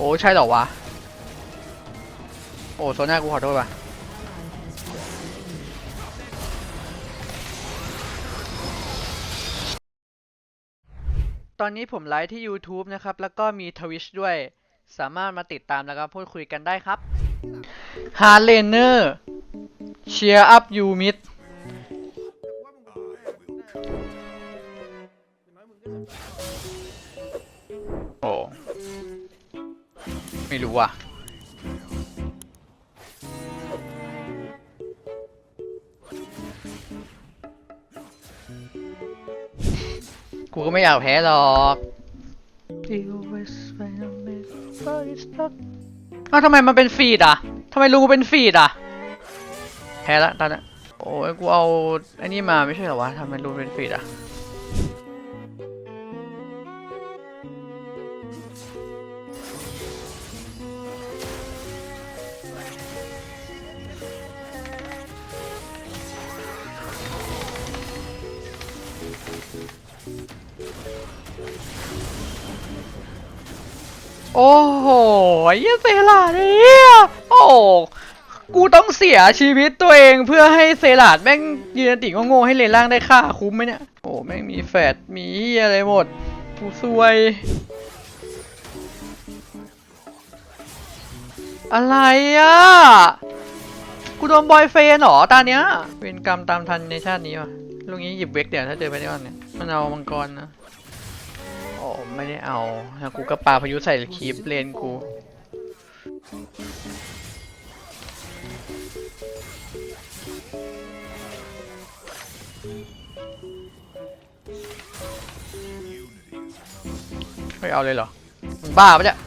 อ้ใช่เหรอวะ โอ้โซน่ากูขอโทษว่ะตอนนี้ผมไลฟ์ที่ YouTube นะครับ แล้วก็มี Twitch ด้วย สามารถมาติดตามแล้วก็พูดคุยกันได้ครับฮาร์เลเนอร์เชียร์ ไม่รู้ว่ะ กูก็ไม่อยากแพ้หรอกอ้าวทำไมมันเป็นฟีดอะทำไมลุงกูเป็นฟีดอะ แพ้ละตอนนั้นโอ้ยกูเอาไอ้นี่มาไม่ใช่เหรอวะทำไมลุงเป็นฟีดอะ โอ้โหเยเซลาดเนี่ยโอ้กูต้องเสียชีวิตตัวเองเพื่อให้เซลาดแม่งยืนติงโง่ให้เลนล่างได้ค่าคุ้มไหมเนี่ยโอ้แม่งมีแฟดมีอะไรหมดกูซวยอะไรอะ กูโดนบอยเฟนเหรอตาเนี้ย เวรกรรมตามทันในชาตินี้วะลุงนี้หยิบเวกเดี๋ยวถ้าเจอไปได้ก่อนเนี่ย มันเอามังกรนะ ไม่ได้เอาแล้วกูก็ปาพายุใส่คลิปเลนกู ไม่เอาเลยเหรอมึงบ้าปะเนี่ย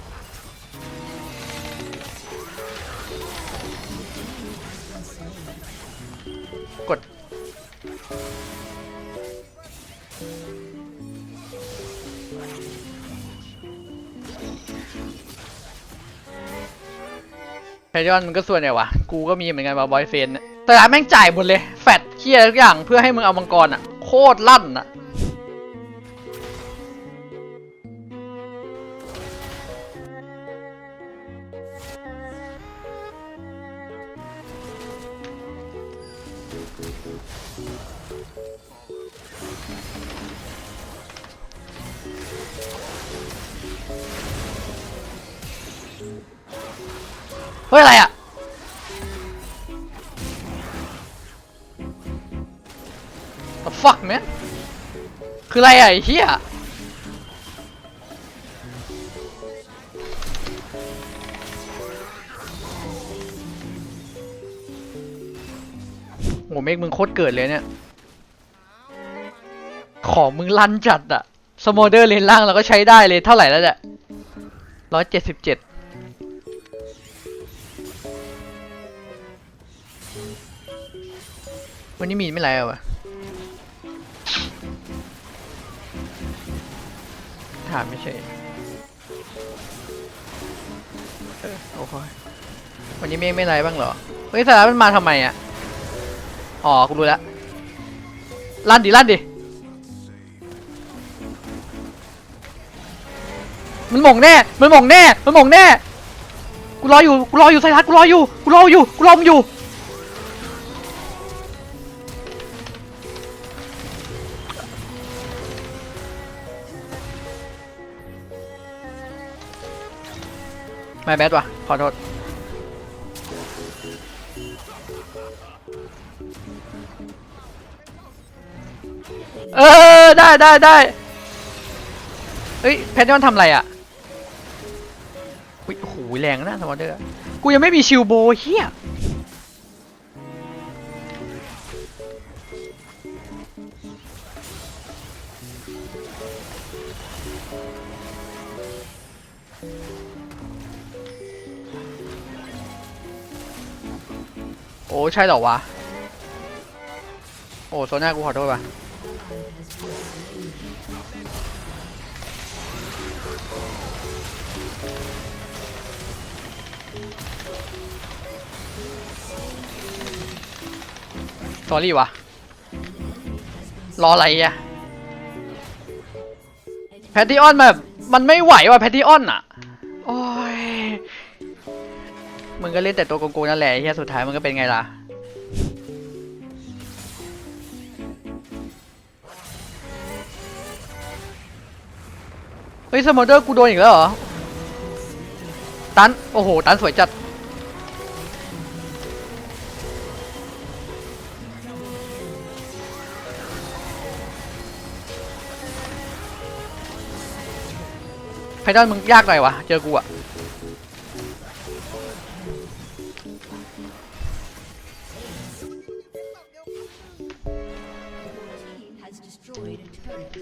กด แพยอนมันก็ส่วนใหญ่วะกูก็มีเหมือนกันว่าบอยเฟนแต่ร้านแม่งจ่ายหมดเลย แฟตเคียทุกอย่างเพื่อให้มึงเอามังกรอะ โคตรลั่นอะ ฮ้ยอะไรอะ The fuck man คืออะไรอะไอ้เหี้ยโหเมกมึงโคตรเกิดเลยเนี่ย ของมึงลั่นจัดอะสโมเดอร์เลนล่างเราก็ใช้ได้เลยเท่าไหร่แล้วเนี่ยร้อยเจ็ดสิบเจ็ด วันนี้มีไม่ไรอาวะถามไม่ใช่เออโอ้ยวันนี้เมฆไม่ไรบ้างเหรอ เฮ้ยสาระมันมาทำไมอะ อ๋อ กูรู้แล้วลั่นดิลั่นดิ มันหม่งแน่ มันหม่งแน่ มันหม่งแน่ กูรออยู่ กูรออยู่ไซรัสกูรออยู่ กูรออยู่ กูรอมอยู่ ไม่แบดว่ะ ขอโทษ เออ ได้ได้ได้เฮ้ย แพทยอนทำอะไรอะอุ้ยโอ้โหแรงนะสมอเดอร์ กูยังไม่มีชิลโบเฮีย อ้ใช่เหรอวะ โอ้โซน่ากูขอโทษว่ะสอรี่วะรออะไรอะแพทติออนแบบมันไม่ไหวว่ะแพทติออนอะ มึงก็เล่นแต่ตัวโกงๆนั่นแหละไอ้เฮียสุดท้ายมันก็เป็นไงล่ะ เฮ้ยสมอเดอร์กูโดนอีกแล้วเหรอ ตัน โอ้โห ตันสวยจัด ไพดอนมึงยากหน่อยวะ เจอกูอะ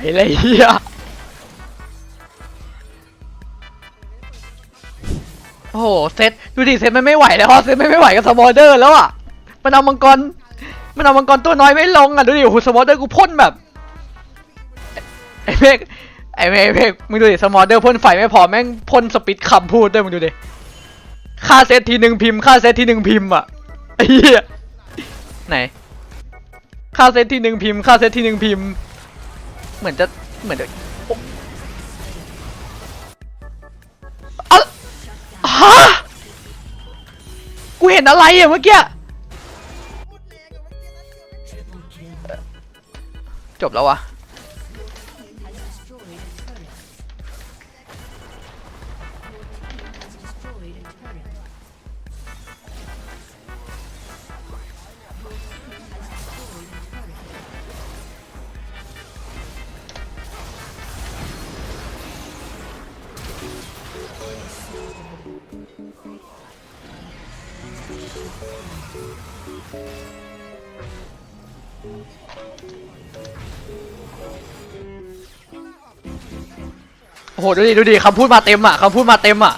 ไปเลยเฮียโอ้โหเซตดูดิเซตมันไม่ไหวแล้วอะเซตมันไม่ไหวกับสมอเดอร์แล้วอะมันเอามังกรมันเอามังกรตัวน้อยไม่ลงอะดูดิโอ้โหสมอเดอร์กูพ่นแบบไอ้เมฆไอ้เมฆไอ้เมฆมึงดูดิสมอเดอร์พ่นไฟไม่พอแม่งพ่นสปิดคำพูดด้วยมึงดูดิค่าเซตทีหนึ่งพิมพ์ค่าเซตทีหนึ่งพิมพ์อะไอ้เหี้ยไหนค่าเซตทีหนึ่งพิมพ์ค่าเซตทีหนึ่งพิมพ์ เหมือนจะเหมือนจะอะฮะกูเห็นอะไรอะเมื่อกี้ จบแล้ววะ โอ้โหดูดิดูดิคำพูดมาเต็มอะคำพูดมาเต็มอะ